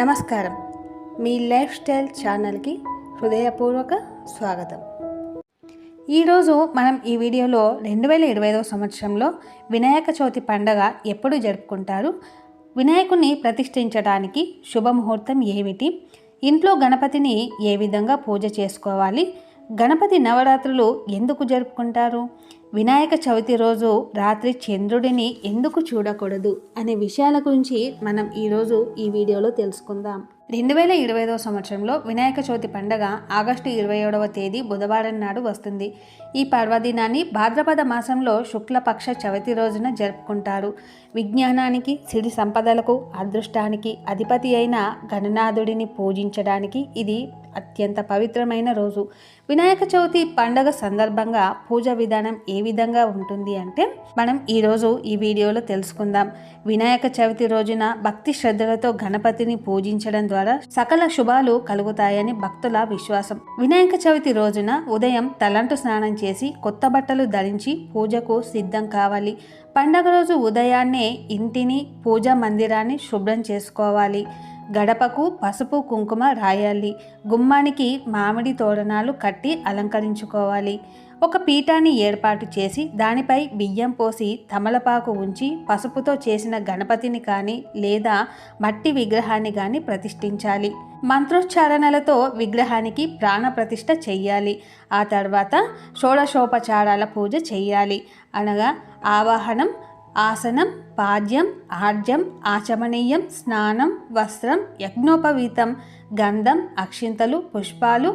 నమస్కారం. మీ life style ఛానల్కి హృదయపూర్వక స్వాగతం. ఈరోజు మనం ఈ వీడియోలో రెండు వేల ఇరవై ఐదవ సంవత్సరంలో వినాయక చవితి పండగ ఎప్పుడు జరుపుకుంటారు? వినాయకుని ప్రతిష్ఠించడానికి శుభముహూర్తం ఏమిటి? ఇంట్లో గణపతిని ఏ విధంగా పూజ చేసుకోవాలి? గణపతి నవరాత్రులు ఎందుకు జరుపుకుంటారు? వినాయక చవితి రోజు రాత్రి చంద్రుడిని ఎందుకు చూడకూడదు అనే విషయాల గురించి మనం ఈరోజు ఈ వీడియోలో తెలుసుకుందాం. రెండు వేల ఇరవై ఐదవ సంవత్సరంలో వినాయక చవితి పండగ ఆగస్టు ఇరవై ఏడవ తేదీ బుధవారం నాడు వస్తుంది. ఈ పర్వదినాన్ని భాద్రపద మాసంలో శుక్లపక్ష చవితి రోజున జరుపుకుంటారు. విజ్ఞానానికి సిరి సంపదలకు అదృష్టానికి అధిపతి అయిన గణనాథుడిని పూజించడానికి ఇది అత్యంత పవిత్రమైన రోజు. వినాయక చవితి పండగ సందర్భంగా పూజ విధానం ఏ విధంగా ఉంటుంది అంటే మనం ఈరోజు ఈ వీడియోలో తెలుసుకుందాం. వినాయక చవితి రోజున భక్తి శ్రద్ధలతో గణపతిని పూజించడం ద్వారా సకల శుభాలు కలుగుతాయని భక్తుల విశ్వాసం. వినాయక చవితి రోజున ఉదయం తలంటు స్నానం చేసి కొత్త బట్టలు ధరించి పూజకు సిద్ధం కావాలి. పండగ రోజు ఉదయాన్నే ఇంటిని పూజా మందిరాన్ని శుభ్రం చేసుకోవాలి. గడపకు పసుపు కుంకుమ రాయాలి. గుమ్మానికి మామిడి తోరణాలు కట్టి అలంకరించుకోవాలి. ఒక పీఠాన్ని ఏర్పాటు చేసి దానిపై బియ్యం పోసి తమలపాకు ఉంచి పసుపుతో చేసిన గణపతిని కానీ లేదా మట్టి విగ్రహాన్ని కానీ ప్రతిష్ఠించాలి. మంత్రోచ్చారణలతో విగ్రహానికి ప్రాణ ప్రతిష్ఠ చెయ్యాలి. ఆ తర్వాత షోడశోపచారాల పూజ చెయ్యాలి. అనగా ఆవాహనం ఆసనం పాద్యం ఆర్జం ఆచమనీయం స్నానం వస్త్రం యజ్ఞోపవీతం గంధం అక్షింతలు పుష్పాలు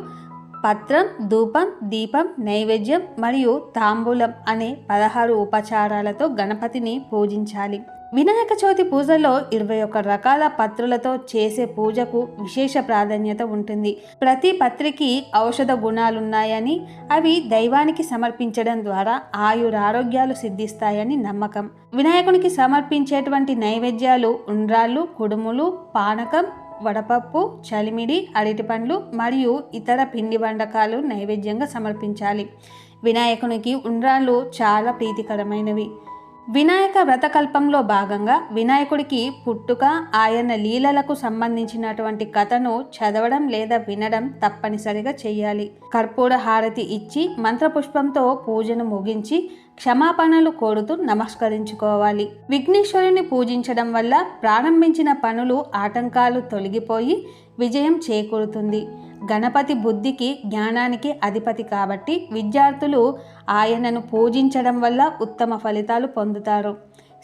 పత్రం ధూపం దీపం నైవేద్యం మరియు తాంబూలం అనే పదహారు ఉపచారాలతో గణపతిని పూజించాలి. వినాయక చవితి పూజలో ఇరవై ఒక్క రకాల పత్రులతో చేసే పూజకు విశేష ప్రాధాన్యత ఉంటుంది. ప్రతి పత్రికి ఔషధ గుణాలున్నాయని అవి దైవానికి సమర్పించడం ద్వారా ఆయురారోగ్యాలు సిద్ధిస్తాయని నమ్మకం. వినాయకునికి సమర్పించేటువంటి నైవేద్యాలు ఉండ్రాళ్ళు కుడుములు పానకం వడపప్పు చలిమిడి అరటిపండ్లు మరియు ఇతర పిండి వంటకాలు నైవేద్యంగా సమర్పించాలి. వినాయకునికి ఉండ్రాళ్ళు చాలా ప్రీతికరమైనవి. వినాయక వ్రతకల్పంలో భాగంగా వినాయకుడికి పుట్టుక ఆయన లీలలకు సంబంధించినటువంటి కథను చదవడం లేదా వినడం తప్పనిసరిగా చేయాలి. కర్పూర హారతి ఇచ్చి మంత్రపుష్పంతో పూజను ముగించి క్షమాపణలు కోరుతూ నమస్కరించుకోవాలి. విఘ్నేశ్వరుని పూజించడం వల్ల ప్రారంభించిన పనులు ఆటంకాలు తొలగిపోయి విజయం చేకూరుతుంది. గణపతి బుద్ధికి జ్ఞానానికి అధిపతి కాబట్టి విద్యార్థులు ఆయనను పూజించడం వల్ల ఉత్తమ ఫలితాలు పొందుతారు.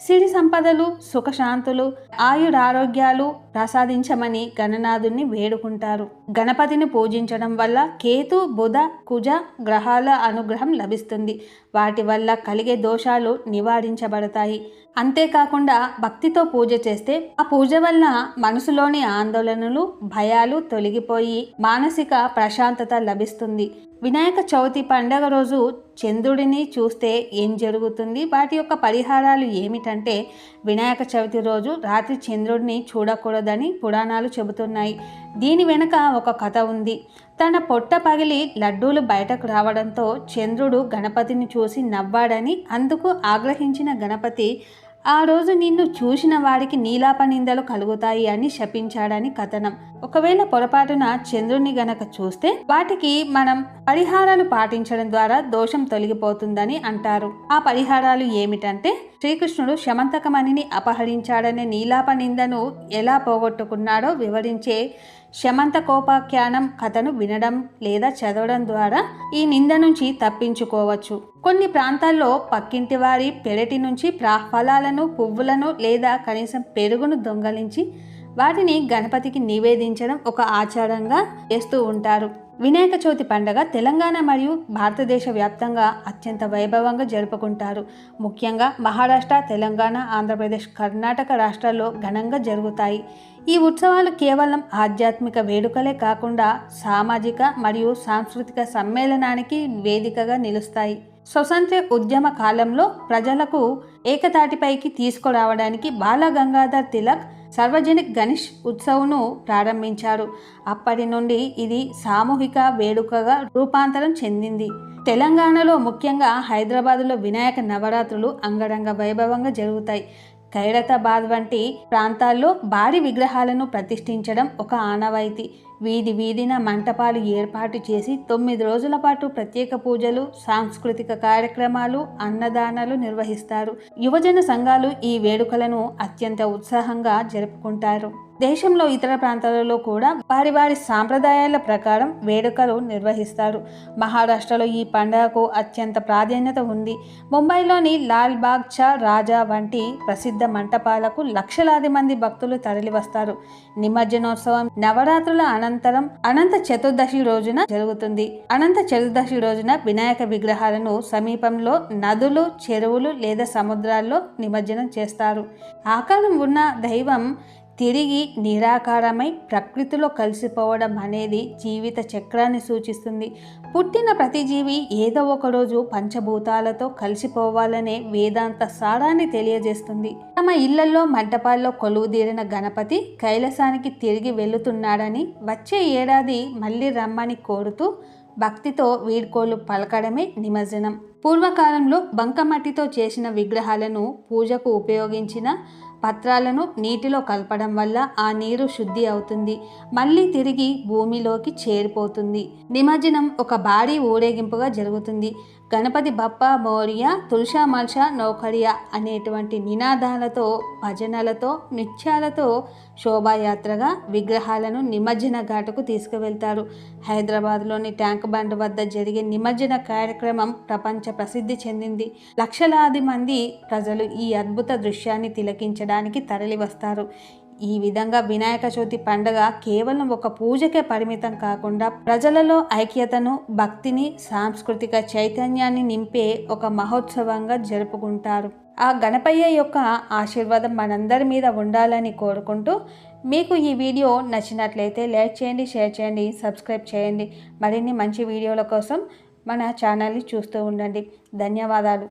సిరి సంపదలు సుఖశాంతులు ఆయురారోగ్యాలు ప్రసాదించమని గణనాథుణ్ణి వేడుకుంటారు. గణపతిని పూజించడం వల్ల కేతు బుధ కుజ గ్రహాల అనుగ్రహం లభిస్తుంది. వాటి వల్ల కలిగే దోషాలు నివారించబడతాయి. అంతేకాకుండా భక్తితో పూజ చేస్తే ఆ పూజ వల్ల మనసులోని ఆందోళనలు భయాలు తొలగిపోయి మానసిక ప్రశాంతత లభిస్తుంది. వినాయక చవితి పండగ రోజు చంద్రుడిని చూస్తే ఏం జరుగుతుంది? వాటి యొక్క పరిహారాలు ఏమిటంటే వినాయక చవితి రోజు రాత్రి చంద్రుడిని చూడకూడదని పురాణాలు చెబుతున్నాయి. దీని వెనుక ఒక కథ ఉంది. తన పొట్ట పగిలి లడ్డూలు బయటకు రావడంతో చంద్రుడు గణపతిని చూసి నవ్వాడని అందుకు ఆగ్రహించిన గణపతి ఆ రోజు నిన్ను చూసిన వాడికి నీలాప నిందలు కలుగుతాయి అని శపించాడని కథనం. ఒకవేళ పొరపాటున చంద్రుని గనక చూస్తే వాటికి మనం పరిహారాలు పాటించడం ద్వారా దోషం తొలగిపోతుందని అంటారు. ఆ పరిహారాలు ఏమిటంటే శ్రీకృష్ణుడు శమంతకమణిని అపహరించాడనే నీలాప నిందను ఎలా పోగొట్టుకున్నాడో వివరించే శమంతకోపాఖ్యానం కథను వినడం లేదా చదవడం ద్వారా ఈ నింద నుంచి తప్పించుకోవచ్చు. కొన్ని ప్రాంతాల్లో పక్కింటి వారి పెరటి నుంచి ఫలాలను పువ్వులను లేదా కనీసం పెరుగును దొంగలించి వాటిని గణపతికి నివేదించడం ఒక ఆచారంగా చేస్తూ ఉంటారు. వినాయక చవితి పండుగ తెలంగాణ మరియు భారతదేశ వ్యాప్తంగా అత్యంత వైభవంగా జరుపుకుంటారు. ముఖ్యంగా మహారాష్ట్ర తెలంగాణ ఆంధ్రప్రదేశ్ కర్ణాటక రాష్ట్రాల్లో ఘనంగా జరుగుతాయి. ఈ ఉత్సవాలు కేవలం ఆధ్యాత్మిక వేడుకలే కాకుండా సామాజిక మరియు సాంస్కృతిక సమ్మేళనానికి వేదికగా నిలుస్తాయి. స్వతంత్ర ఉద్యమ కాలంలో ప్రజలకు ఏకతాటిపైకి తీసుకురావడానికి బాల గంగాధర్ తిలక్ సార్వజనిక్ గణేష్ ఉత్సవ్ను ప్రారంభించారు. అప్పటి నుండి ఇది సామూహిక వేడుకగా రూపాంతరం చెందింది. తెలంగాణలో ముఖ్యంగా హైదరాబాదులో వినాయక నవరాత్రులు అంగరంగ వైభవంగా జరుగుతాయి. ఖైరతాబాద్ వంటి ప్రాంతాల్లో భారీ విగ్రహాలను ప్రతిష్ఠించడం ఒక ఆనవాయితీ. వీధి వీధిన మంటపాలు ఏర్పాటు చేసి తొమ్మిది రోజుల పాటు ప్రత్యేక పూజలు సాంస్కృతిక కార్యక్రమాలు అన్నదానాలు నిర్వహిస్తారు. యువజన సంఘాలు ఈ వేడుకలను అత్యంత ఉత్సాహంగా జరుపుకుంటారు. దేశంలో ఇతర ప్రాంతాలలో కూడా వారి వారి సాంప్రదాయాల ప్రకారం వేడుకలు నిర్వహిస్తారు. మహారాష్ట్రలో ఈ పండుగకు అత్యంత ప్రాధాన్యత ఉంది. ముంబైలోని లాల్ బాగ్ చా రాజా వంటి ప్రసిద్ధ మంటపాలకు లక్షలాది మంది భక్తులు తరలివస్తారు. నిమజ్జనోత్సవం నవరాత్రుల అనంతరం అనంత చతుర్దశి రోజున జరుగుతుంది. అనంత చతుర్దశి రోజున వినాయక విగ్రహాలను సమీపంలో నదులు చెరువులు లేదా సముద్రాల్లో నిమజ్జనం చేస్తారు. ఆకారం ఉన్న దైవం తిరిగి నిరాకారమై ప్రకృతిలో కలిసిపోవడం అనేది జీవిత చక్రాన్ని సూచిస్తుంది. పుట్టిన ప్రతి జీవి ఏదో ఒకరోజు పంచభూతాలతో కలిసిపోవాలనే వేదాంత సారాన్ని తెలియజేస్తుంది. తమ ఇళ్ళలో మంటపాల్లో కొలువుదీరిన గణపతి కైలాసానికి తిరిగి వెళుతున్నాడని వచ్చే ఏడాది మళ్ళీ రమ్మని కోరుతూ భక్తితో వీడ్కోలు పలకడమే నిమజ్జనం. పూర్వకాలంలో బంకమట్టితో చేసిన విగ్రహాలను పూజకు ఉపయోగించిన పత్రాలను నీటిలో కలపడం వల్ల ఆ నీరు శుద్ధి అవుతుంది. మళ్ళీ తిరిగి భూమిలోకి చేరిపోతుంది. నిమజ్జనం ఒక భారీ ఊరేగింపుగా జరుగుతుంది. గణపతి బప్ప మౌర్య తులసా మల్షా నౌకరియా అనేటువంటి నినాదాలతో భజనలతో నృత్యాలతో శోభాయాత్రగా విగ్రహాలను నిమజ్జన ఘాటుకు తీసుకువెళ్తారు. హైదరాబాద్లోని ట్యాంక్ బండ్ వద్ద జరిగే నిమజ్జన కార్యక్రమం ప్రపంచ ప్రసిద్ధి చెందింది. లక్షలాది మంది ప్రజలు ఈ అద్భుత దృశ్యాన్ని తిలకించడానికి తరలివస్తారు. ఈ విధంగా వినాయక చవితి పండుగ కేవలం ఒక పూజకే పరిమితం కాకుండా ప్రజలలో ఐక్యతను భక్తిని సాంస్కృతిక చైతన్యాన్ని నింపే ఒక మహోత్సవంగా జరుపుకుంటారు. ఆ గణపయ్య యొక్క ఆశీర్వాదం మనందరి మీద ఉండాలని కోరుకుంటూ మీకు ఈ వీడియో నచ్చినట్లయితే లైక్ చేయండి షేర్ చేయండి సబ్స్క్రైబ్ చేయండి. మరిన్ని మంచి వీడియోల కోసం మన ఛానల్ని చూస్తూ ఉండండి. ధన్యవాదాలు.